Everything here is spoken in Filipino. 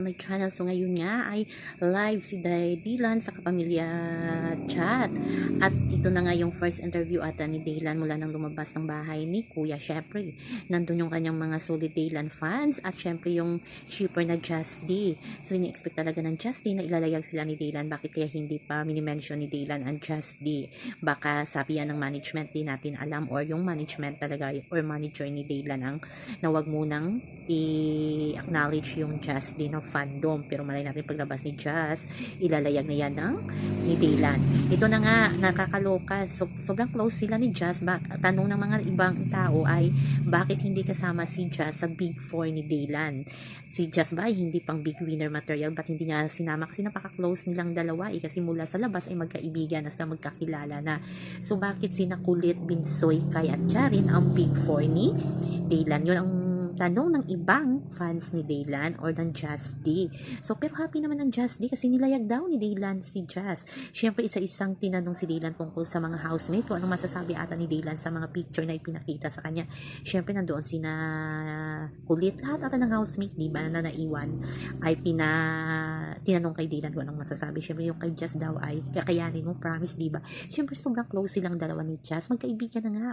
my channel. So ngayon nga ay live si Day Dylan sa Kapamilya Chat. At ito na nga yung first interview ata ni Dylan mula nang lumabas ng bahay ni Kuya. Syempre, nandun yung kanyang mga solid Dylan fans at syempre yung shipper na Just D. So ini-expect talaga ng Just D na ilalayag sila ni Dylan. Bakit kaya hindi pa mini-mention ni Dylan ang Just D? Baka sabi yan ng management din natin alam or yung management talaga or manager ni Dylan ang na wag munang i-acknowledge yung Just D ng fandom. Pero malay natin paglabas ni Just, ilalayag na yan ng ni Dylan. Ito na nga, nakakaloka. So, sobrang close sila ni Just. Ba- tanong ng mga ibang tao ay, bakit hindi kasama si Just sa Big Four ni Dylan? Si Just ba hindi pang big winner material? Ba't hindi niya sinama? Kasi napaka-close nilang dalawa eh. Kasi mula sa labas ay magkaibigan na sila magkakilala na. So, bakit sina Kulit, Binsoy, Kai at Charin ang Big Four ni Dylan? Yun ang tanong ng ibang fans ni Daylan or ng Just D. So, pero happy naman ng Just D kasi nilayag daw ni Daylan si Just. Siyempre, isa-isang tinanong si Daylan tungkol sa mga housemate ko. Anong masasabi ata ni Daylan sa mga picture na ipinakita sa kanya. Siyempre, nandoon sina kulit. Lahat ata ng housemate, di ba, na naiwan ay pina tinanong kay Daylan kung anong masasabi. Siyempre, yung kay Just daw ay kakayanin mo, promise, di ba? Siyempre, sobrang close silang dalawa ni Just. Magkaibigan na nga.